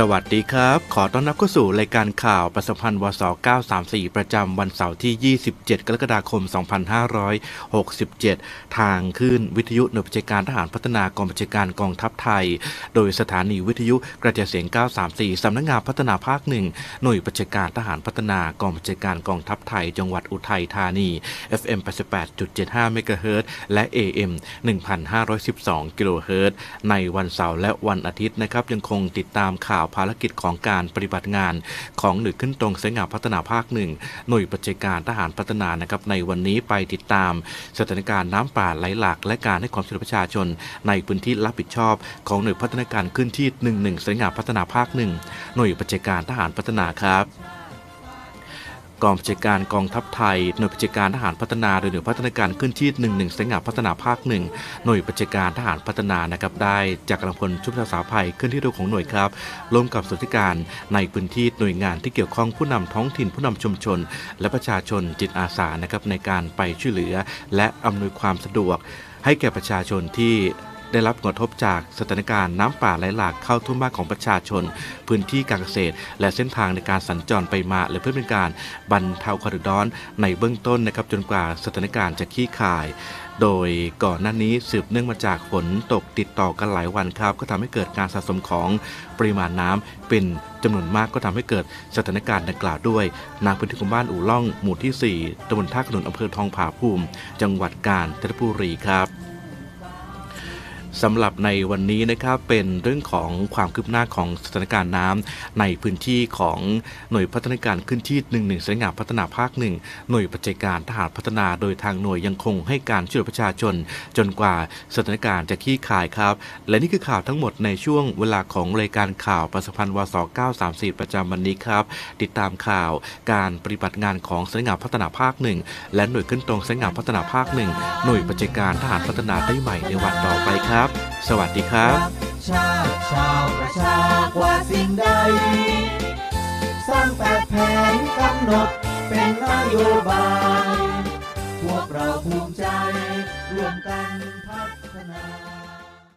สวัสดีครับ ขอต้อนรับเข้าสู่รายการข่าวประสมพันธ์วส934 ประจำวันเสาร์ที่ 27 กรกฎาคม 2567 ทางขึ้นวิทยุหน่วยบัญชาการทหารพัฒนากองบัญชาการกองทัพไทย โดยสถานีวิทยุกระจายเสียง 934 สำนักงานพัฒนาภาคหนึ่งหน่วยบัญชาการทหารพัฒนากองบัญชาการกองทัพไทย จังหวัดอุทัยธานี FM 88.75เมกะเฮิรตซ์และ AM 1,512กิโลเฮิรตซ์ในวันเสาร์และวันอาทิตย์นะครับยังคงติดตามข่าวภารกิจของการปฏิบัติงานของหน่วยขึ้นตรงสายงานพัฒนาภาคหนึ่งหน่วยบัญชาการทหารพัฒนานะครับในวันนี้ไปติดตามสถานการณ์น้ำป่าไหลหลาก และการให้ความช่วยเหลือประชาชน ในพื้นที่รับผิดชอบ ของหน่วยพัฒนาการขึ้นที่ 11สายงานพัฒนาภาคหนึ่งหน่วยบัญชาการทหารพัฒนาครับ กองบัญชาการกองทัพไทย หน่วยบัญชาการทหารพัฒนาโดยหน่วยพัฒนาการขึ้นที่ 1 1สายงาพัฒนาภาคหนึ่งหน่วยบัญชาการทหารพัฒนานะครับได้จากกำลังพลชุดรักษาภัยขึ้นที่ดูของหน่วยครับร่วมกับส่วนราชการในพื้นที่หน่วยงานที่เกี่ยวข้องผู้นำท้องถิ่นผู้นำชุมชน และประชาชนจิตอาสานะครับในการไปช่วยเหลือ และอำนวยความสะดวกให้แก่ประชาชนที่ ได้รับผลกระทบจากสถานการณ์น้ำป่าไหลหลากเข้าท่วมบ้านของประชาชน พื้นที่การเกษตร และเส้นทางในการสัญจรไปมาและเพื่อเป็นการบรรเทาความเดือดร้อนในเบื้องต้นนะครับจนกว่าสถานการณ์จะคลี่คลาย โดยก่อนหน้านี้สืบเนื่องมาจากฝนตกติดต่อกันหลายวันครับ ก็ทำให้เกิดการสะสมของปริมาณน้ำเป็นจำนวนมากก็ทำให้เกิดสถานการณ์ดังกล่าวด้วยนางพื้นที่ของบ้านอู่ล่องหมู่ที่ 4ตำบลท่าขนุนอำเภอทองผาภูมิ จังหวัดกาญจนบุรีครับ สำหรับในวันนี้นะครับเป็นเรื่องของความคืบหน้าของสถานการณ์น้ำในพื้นที่ของหน่วยพัฒนาการขึ้นที่ 1 1สายงานพัฒนาภาคหนึ่งหน่วยปัจจัยการทหารพัฒนาโดยทางหน่วยยังคงให้การช่วยเหลือประชาชน จนกว่าสถานการณ์จะคลี่คลายครับ และนี่คือข่าวทั้งหมดในช่วงเวลาของรายการข่าวประสพันธ์วส934 ประจำวันนี้ครับ ติดตามข่าวการปฏิบัติงานของสายงานพัฒนาภาคหนึ่งและหน่วยขึ้นตรงสายงานพัฒนาภาคหนึ่งหน่วยปัจจัยการทหารพัฒนาได้ใหม่ในวันต่อไปครับสวัสดีครับ ชาติชาวประชากว่าสิ่งใด สร้างแปดแผนกำหนดเป็นนโยบาย พวกเราภูมิใจร่วมกันพัฒนา